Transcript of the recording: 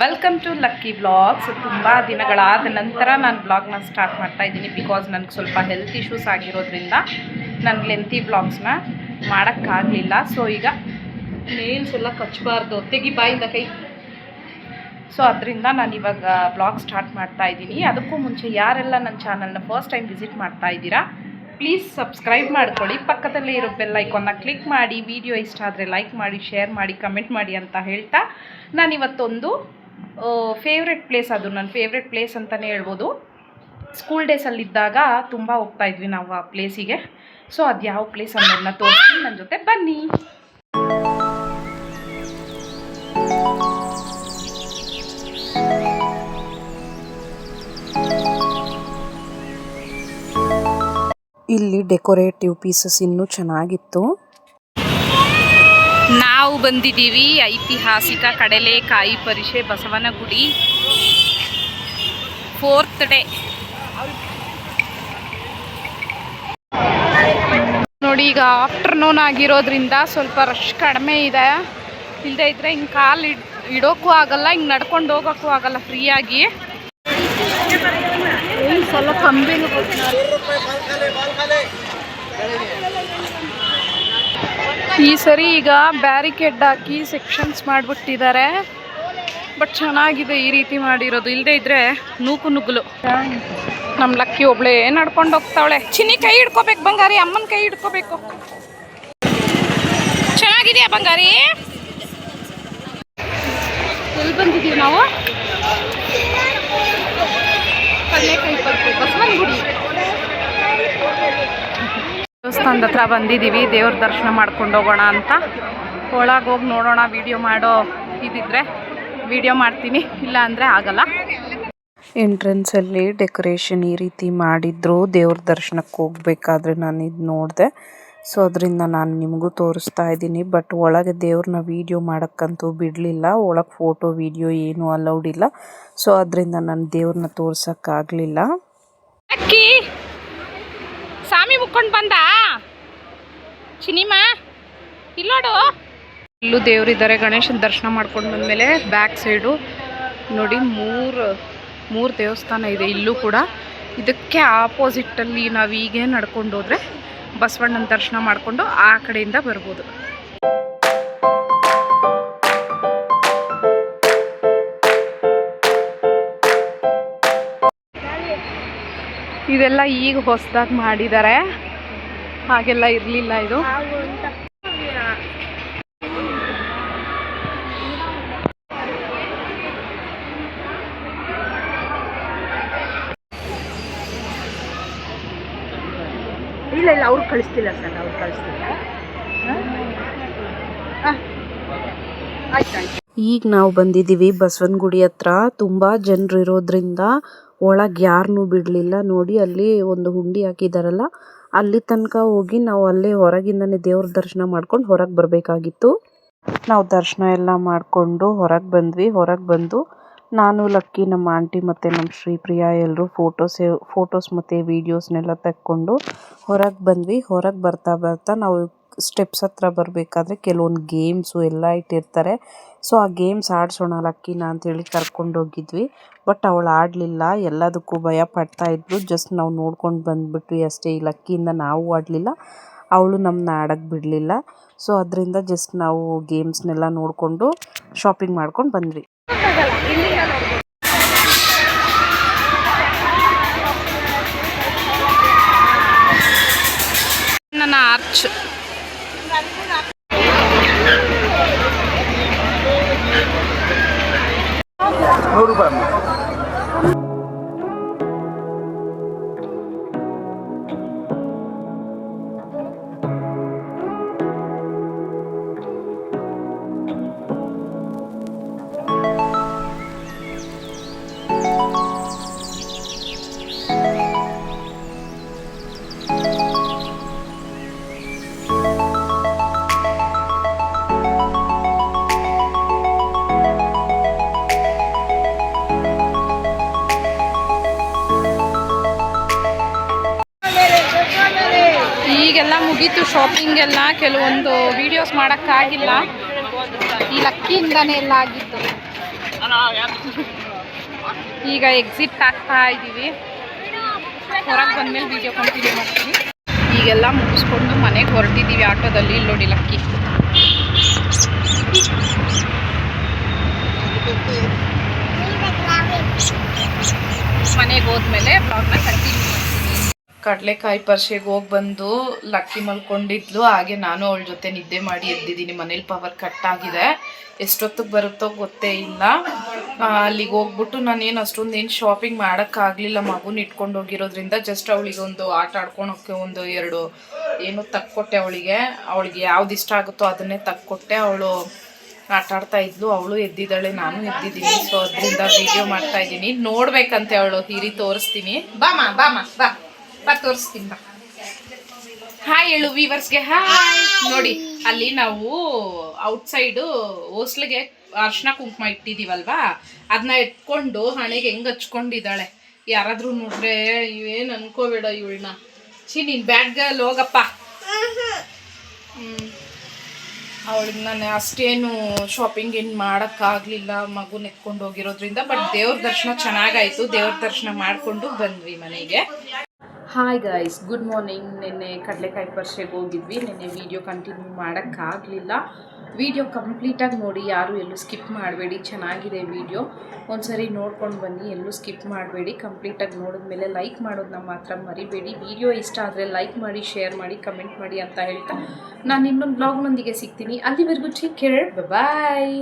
Welcome to lucky blogs ತುಂಬ ದಿನಗಳಾದ ನಂತರ ನಾನು ಬ್ಲಾಗ್ನ ಸ್ಟಾರ್ಟ್ ಮಾಡ್ತಾ ಇದ್ದೀನಿ ಬಿಕಾಸ್ ನನಗೆ ಸ್ವಲ್ಪ ಹೆಲ್ತ್ ಇಶ್ಯೂಸ್ ಆಗಿರೋದ್ರಿಂದ ನಾನು ಲೆಂತಿ ಬ್ಲಾಗ್ಸ್ನ ಮಾಡೋಕ್ಕಾಗಲಿಲ್ಲ. ಸೊ ಈಗ ನೇಲ್ಸ್ ಎಲ್ಲ ಕಚ್ಚಬಾರ್ದು ತೆಗಿ ಬಾಯಿಂದ ಕೈ. ಸೊ ಅದರಿಂದ ನಾನು ಇವಾಗ ಬ್ಲಾಗ್ ಸ್ಟಾರ್ಟ್ ಮಾಡ್ತಾ ಇದ್ದೀನಿ. ಅದಕ್ಕೂ ಮುಂಚೆ ಯಾರೆಲ್ಲ ನನ್ನ ಚಾನಲ್ನ ಫಸ್ಟ್ ಟೈಮ್ ವಿಸಿಟ್ ಮಾಡ್ತಾ ಇದ್ದೀರಾ ಪ್ಲೀಸ್ ಸಬ್ಸ್ಕ್ರೈಬ್ ಮಾಡ್ಕೊಳ್ಳಿ. ಪಕ್ಕದಲ್ಲೇ ಇರೋ ಬೆಲ್ ಐಕಾನ್ನ ಕ್ಲಿಕ್ ಮಾಡಿ ವಿಡಿಯೋ ಇಷ್ಟ ಆದರೆ ಲೈಕ್ ಮಾಡಿ ಶೇರ್ ಮಾಡಿ ಕಮೆಂಟ್ ಮಾಡಿ ಅಂತ ಹೇಳ್ತಾ ನಾನಿವತ್ತೊಂದು ಫೇವ್ರೆಟ್ ಪ್ಲೇಸ್ ಅದು ನನ್ನ ಫೇವ್ರೆಟ್ ಪ್ಲೇಸ್ ಅಂತಲೇ ಹೇಳ್ಬೋದು. ಸ್ಕೂಲ್ ಡೇಸಲ್ಲಿದ್ದಾಗ ತುಂಬ ಹೋಗ್ತಾ ಇದ್ವಿ ನಾವು ಆ ಪ್ಲೇಸಿಗೆ ಸೊ ಅದು ಯಾವ ಪ್ಲೇಸ್ ಅನ್ನೋದನ್ನ ತೋರಿಸ್ತೀನಿ ನನ್ನ ಜೊತೆ. ಬನ್ನಿ. ಇಲ್ಲಿ ಡೆಕೋರೇಟಿವ್ ಪೀಸಸ್ ಇನ್ನೂ ಚೆನ್ನಾಗಿತ್ತು. ನಾವು ಬಂದಿದ್ದೀವಿ ಐತಿಹಾಸಿಕ ಕಡಲೆಕಾಯಿ ಪರಿಷೆ ಬಸವನಗುಡಿ. ಫೋರ್ತ್ ಡೇ ನೋಡಿ, ಈಗ ಆಫ್ಟರ್ನೂನ್ ಆಗಿರೋದ್ರಿಂದ ಸ್ವಲ್ಪ ರಶ್ ಕಡಿಮೆ ಇದೆ. ಇಲ್ಲದೆ ಇದ್ರೆ ಹಿಂಗೆ ಕಾಲು ಇಡ್, ಇಡೋಕ್ಕೂ ಆಗಲ್ಲ, ಹಿಂಗೆ ನಡ್ಕೊಂಡು ಹೋಗೋಕ್ಕೂ ಆಗಲ್ಲ ಫ್ರೀಯಾಗಿ ಸ್ವಲ್ಪ ಕಂಬಿನೂ ಈ ಸರಿ ಈಗ ಬ್ಯಾರಿಕೇಡ್ ಹಾಕಿ ಸೆಕ್ಷನ್ಸ್ ಮಾಡಿಬಿಟ್ಟಿದ್ದಾರೆ. ಬಟ್ ಚೆನ್ನಾಗಿದೆ ಈ ರೀತಿ ಮಾಡಿರೋದು. ಇಲ್ಲದೆ ಇದ್ರೆ ನೂಕು ನುಗ್ಗಲು. ನಮ್ಮ ಲಕ್ಕಿ ಒಬ್ಳೆ ನಡ್ಕೊಂಡು ಹೋಗ್ತಾವಳೆ. ಚಿನ್ನಿ ಕೈ ಹಿಡ್ಕೋಬೇಕು ಬಂಗಾರಿ, ಅಮ್ಮನ ಕೈ ಹಿಡ್ಕೋಬೇಕು. ಚೆನ್ನಾಗಿದೆಯಾ ಬಂಗಾರಿ? ಎಲ್ಲಿ ಬಂದಿದ್ದೀವಿ ನಾವು? ಕಡಲೆಕಾಯಿ ಬಸ್ ಬಸವನಗುಡಿ. ದೇವಸ್ಥಾನದ ಹತ್ರ ಬಂದಿದ್ದೀವಿ ದೇವ್ರ ದರ್ಶನ ಮಾಡ್ಕೊಂಡು ಹೋಗೋಣ ಅಂತ. ಒಳಗೆ ಹೋಗಿ ನೋಡೋಣ ವಿಡಿಯೋ ಮಾಡೋ ಇದಿದ್ರೆ. ವಿಡಿಯೋ ಮಾಡ್ತೀನಿ ಇಲ್ಲ ಅಂದರೆ ಆಗಲ್ಲ. ಎಂಟ್ರೆನ್ಸಲ್ಲಿ ಡೆಕೋರೇಷನ್ ಈ ರೀತಿ ಮಾಡಿದ್ರು ದೇವ್ರ ದರ್ಶನಕ್ಕೆ ಹೋಗ್ಬೇಕಾದ್ರೆ ನಾನು ಇದು ನೋಡಿದೆ. ಸೊ ಅದರಿಂದ ನಾನು ನಿಮಗೂ ತೋರಿಸ್ತಾ ಇದ್ದೀನಿ. ಬಟ್ ಒಳಗೆ ದೇವ್ರನ್ನ ವೀಡಿಯೋ ಮಾಡೋಕ್ಕಂತೂ ಬಿಡಲಿಲ್ಲ. ಒಳಗೆ ಫೋಟೋ ವೀಡಿಯೋ ಏನೂ ಅಲೌಡ್ ಇಲ್ಲ. ಸೊ ಅದರಿಂದ ನಾನು ದೇವ್ರನ್ನ ತೋರ್ಸೋಕ್ಕಾಗಲಿಲ್ಲ. ಅಕ್ಕಿ ಉಕ್ಕೊಂಡ್ ಬಂದ? ಚಿನಿಮಾ, ಇಲ್ಲೋಡು. ಇಲ್ಲೂ ದೇವರಿದ್ದಾರೆ ಗಣೇಶನ ದರ್ಶನ ಮಾಡ್ಕೊಂಡು ಬಂದ್ಮೇಲೆ ಬ್ಯಾಕ್ ಸೈಡು. ನೋಡಿ, ಮೂರು ಮೂರು ದೇವಸ್ಥಾನ ಇದೆ ಇಲ್ಲೂ ಕೂಡ. ಇದಕ್ಕೆ ಆಪೋಸಿಟ್ಟಲ್ಲಿ ನಾವು ಹೀಗೆ ನಡ್ಕೊಂಡು ಹೋದರೆ ಬಸವಣ್ಣನ ದರ್ಶನ ಮಾಡಿಕೊಂಡು ಆ ಕಡೆಯಿಂದ ಬರ್ಬೋದು. ಇದೆಲ್ಲ ಈಗ ಹೊಸದಾಗಿ ಮಾಡಿದ್ದಾರೆ ಹಾಗೆಲ್ಲ ಇರಲಿಲ್ಲ ಇದು. ಇಲ್ಲ ಇಲ್ಲ ಅವ್ರು ಕಳಿಸ್ತಿಲ್ಲ ಸರ್ ಅವ್ರು ಕಳಿಸ್ತಿಲ್ಲ. ಆಯ್ತು ಆಯ್ತು. ಈಗ ನಾವು ಬಂದಿದ್ದೀವಿ ಬಸವನಗುಡಿ ಹತ್ರ. ತುಂಬ ಜನರು ಇರೋದ್ರಿಂದ ಒಳಗೆ ಯಾರನ್ನೂ ಬಿಡಲಿಲ್ಲ. ನೋಡಿ, ಅಲ್ಲಿ ಒಂದು ಹುಂಡಿ ಹಾಕಿದಾರಲ್ಲ, ಅಲ್ಲಿ ತನಕ ಹೋಗಿ ನಾವು ಅಲ್ಲೇ ಹೊರಗಿಂದನೇ ದೇವ್ರ ದರ್ಶನ ಮಾಡ್ಕೊಂಡು ಹೊರಗೆ ಬರಬೇಕಾಗಿತ್ತು. ನಾವು ದರ್ಶನ ಎಲ್ಲ ಮಾಡಿಕೊಂಡು ಹೊರಗೆ ಬಂದ್ವಿ. ಹೊರಗೆ ಬಂದು ನಾನು, ಲಕ್ಕಿ, ನಮ್ಮ ಆಂಟಿ ಮತ್ತು ನಮ್ಮ ಶ್ರೀಪ್ರಿಯಾ ಎಲ್ಲರೂ ಫೋಟೋಸ್ ಫೋಟೋಸ್ ಮತ್ತು ವೀಡಿಯೋಸ್ನೆಲ್ಲ ತೆಕ್ಕೊಂಡು ಹೊರಗೆ ಬಂದ್ವಿ. ಹೊರಗೆ ಬರ್ತಾ ಬರ್ತಾ ನಾವು ಸ್ಟೆಪ್ಸ್ ಹತ್ರ ಬರಬೇಕಾದ್ರೆ ಕೆಲವೊಂದು ಗೇಮ್ಸು ಎಲ್ಲ ಇಟ್ಟಿರ್ತಾರೆ. ಸೊ, ಆ ಗೇಮ್ಸ್ ಆಡಿಸೋಣ, ಲಕ್ಕಿನ ಅಂತೇಳಿ ಕರ್ಕೊಂಡೋಗಿದ್ವಿ. ಬಟ್ ಅವಳು ಆಡಲಿಲ್ಲ. ಎಲ್ಲದಕ್ಕೂ ಭಯ ಪಡ್ತಾ ಇದ್ಲು. ಜಸ್ಟ್ ನಾವು ನೋಡ್ಕೊಂಡು ಬಂದುಬಿಟ್ವಿ ಅಷ್ಟೇ. ಈ ಲಕ್ಕಿಯಿಂದ ನಾವು ಆಡಲಿಲ್ಲ. ಅವಳು ನಮ್ಮನ್ನ ಆಡೋಕ್ಕೆ ಬಿಡಲಿಲ್ಲ. ಸೊ, ಅದರಿಂದ ಜಸ್ಟ್ ನಾವು ಗೇಮ್ಸ್ನೆಲ್ಲ ನೋಡಿಕೊಂಡು ಶಾಪಿಂಗ್ ಮಾಡ್ಕೊಂಡು ಬಂದ್ವಿ. ನನ್ನ ಆರ್ಚ್. berubah. ಮುಗೀತು ಶಾಪಿಂಗ್ ಎಲ್ಲ, ಕೆಲವೊಂದು ವಿಡಿಯೋಸ್ ಮಾಡೋಕ್ಕಾಗಿಲ್ಲ. ಈ ಲಕ್ಕಿಯಿಂದನೇ ಎಲ್ಲ ಆಗಿತ್ತು ಈಗ ಎಕ್ಸಿಟ್ ಆಗ್ತಾ ಇದ್ದೀವಿ ಹೊರಗೆ ಬಂದಮೇಲೆ ವಿಡಿಯೋ ಕಂಟಿನ್ಯೂ ಮಾಡ್ತೀವಿ ಈಗೆಲ್ಲ ಮುಗಿಸ್ಕೊಂಡು ಮನೆಗೆ ಹೊರಟಿದ್ದೀವಿ ಆಟೋದಲ್ಲಿ. ಇಲ್ಲಿ ನೋಡಿ ಲಕ್ಕಿ. ಮನೆಗೆ ಹೋದ್ಮೇಲೆ ಬ್ಲಾಗ್ನ ಕಂಟಿನ್ಯೂ ಮಾಡ್ತೀನಿ. ಕಡಲೆಕಾಯಿ ಪರ್ಷೆಗೆ ಹೋಗಿ ಬಂದು ಲಕ್ಕಿ ಮಲ್ಕೊಂಡಿದ್ಲು. ಹಾಗೆ ನಾನು ಅವಳ ಜೊತೆ ನಿದ್ದೆ ಮಾಡಿ ಎದ್ದಿದ್ದೀನಿ. ಮನೇಲಿ ಪವರ್ ಕಟ್ ಆಗಿದೆ. ಎಷ್ಟೊತ್ತಿಗೆ ಬರುತ್ತೋ ಗೊತ್ತೇ ಇಲ್ಲ. ಅಲ್ಲಿಗೆ ಹೋಗ್ಬಿಟ್ಟು ನಾನೇನು ಅಷ್ಟೊಂದು ಏನು ಶಾಪಿಂಗ್ ಮಾಡೋಕ್ಕಾಗಲಿಲ್ಲ ಮಗುನ ಇಟ್ಕೊಂಡು ಹೋಗಿರೋದ್ರಿಂದ ಜಸ್ಟ್ ಅವಳಿಗೆ ಒಂದು ಆಟ ಆಡ್ಕೊಳೋಕ್ಕೆ ಒಂದು ಎರಡು ಏನು ತಕ್ಕೊಟ್ಟೆ ಅವಳಿಗೆ. ಅವಳಿಗೆ ಯಾವ್ದು ಇಷ್ಟ ಆಗುತ್ತೋ ಅದನ್ನೇ ತಕ್ಕೊಟ್ಟೆ. ಅವಳು ಆಟ ಆಡ್ತಾ ಇದ್ಲು. ಅವಳು ಎದ್ದಿದ್ದಾಳೆ. ನಾನು ಎದ್ದಿದ್ದೀನಿ. ಸೊ ಅದರಿಂದ ವಿಡಿಯೋ ಮಾಡ್ತಾ ಇದ್ದೀನಿ. ನೋಡ್ಬೇಕಂತೆ ಅವಳು. ಹಿರಿ ತೋರಿಸ್ತೀನಿ. ಬಾಮ ಬಾಮ ಬಾ. ಬಾ ತೋರಿಸ್ತೀನಿ ಬಾ. ಹಾಯ್ ಹೇಳು ವೀವರ್ಸ್ಗೆ ಹಾಯ್ ನೋಡಿ ಅಲ್ಲಿ ನಾವು ಔಟ್ಸೈಡು ಹೋಸ್ಲಿಗೆ ಅರ್ಶಿನ ಕುಂಕುಮ ಇಟ್ಟಿದೀವಲ್ವಾ? ಅದನ್ನ ಎತ್ಕೊಂಡು ಹಣೆಗೆ ಹೆಂಗ್ ಹಚ್ಕೊಂಡಿದ್ದಾಳೆ? ಯಾರಾದ್ರೂ ನೋಡ್ರೆ ಇವೇನು ಅನ್ಕೋಬೇಡ ಇವಳನ್ನ. ಛೀ ನೀನ್ ಬ್ಯಾಗ್ಗಲ್ಲಿ ಹೋಗಪ್ಪ. ಹ್ಮ್. ಅವಳಿಗೆ ನಾನು ಅಷ್ಟೇನು ಶಾಪಿಂಗ್ ಏನು ಮಾಡೋಕ್ಕಾಗಲಿಲ್ಲ. ಮಗು ಎತ್ಕೊಂಡು ಹೋಗಿರೋದ್ರಿಂದ ಬಟ್ ದೇವ್ರ ದರ್ಶನ ಚೆನ್ನಾಗಾಯಿತು. ದೇವ್ರ ದರ್ಶನ ಮಾಡಿಕೊಂಡು ಬಂದ್ವಿ ಮನೆಗೆ. ಹಾಯ್ ಗಾಯ್ಸ್ ಗುಡ್ ಮಾರ್ನಿಂಗ್ ನಿನ್ನೆ ಕಡಲೆಕಾಯಿ ಪರ್ಷೆಗೆ ಹೋಗಿದ್ವಿ. ನಿನ್ನೆ ವಿಡಿಯೋ ಕಂಟಿನ್ಯೂ ಮಾಡೋಕ್ಕಾಗಲಿಲ್ಲ. ವಿಡಿಯೋ ಕಂಪ್ಲೀಟಾಗಿ ನೋಡಿ, ಯಾರು ಎಲ್ಲೂ ಸ್ಕಿಪ್ ಮಾಡಬೇಡಿ. ಚೆನ್ನಾಗಿದೆ ವಿಡಿಯೋ ಒಂದ್ಸರಿ ನೋಡ್ಕೊಂಡು ಬನ್ನಿ, ಎಲ್ಲೂ ಸ್ಕಿಪ್ ಮಾಡಬೇಡಿ. ಕಂಪ್ಲೀಟಾಗಿ ನೋಡಿದ್ಮೇಲೆ ಲೈಕ್ ಮಾಡೋದನ್ನ ಮಾತ್ರ ಮರಿಬೇಡಿ. ವಿಡಿಯೋ ಇಷ್ಟ ಆದರೆ ಲೈಕ್ ಮಾಡಿ ಶೇರ್ ಮಾಡಿ ಕಮೆಂಟ್ ಮಾಡಿ ಅಂತ ಹೇಳ್ತಾ. ನಾನು ಇನ್ನೊಂದು ಬ್ಲಾಗ್ನೊಂದಿಗೆ ಸಿಗ್ತೀನಿ. ಅಲ್ಲಿವರೆಗೂ ಕೇರ್ ಬಾಯ್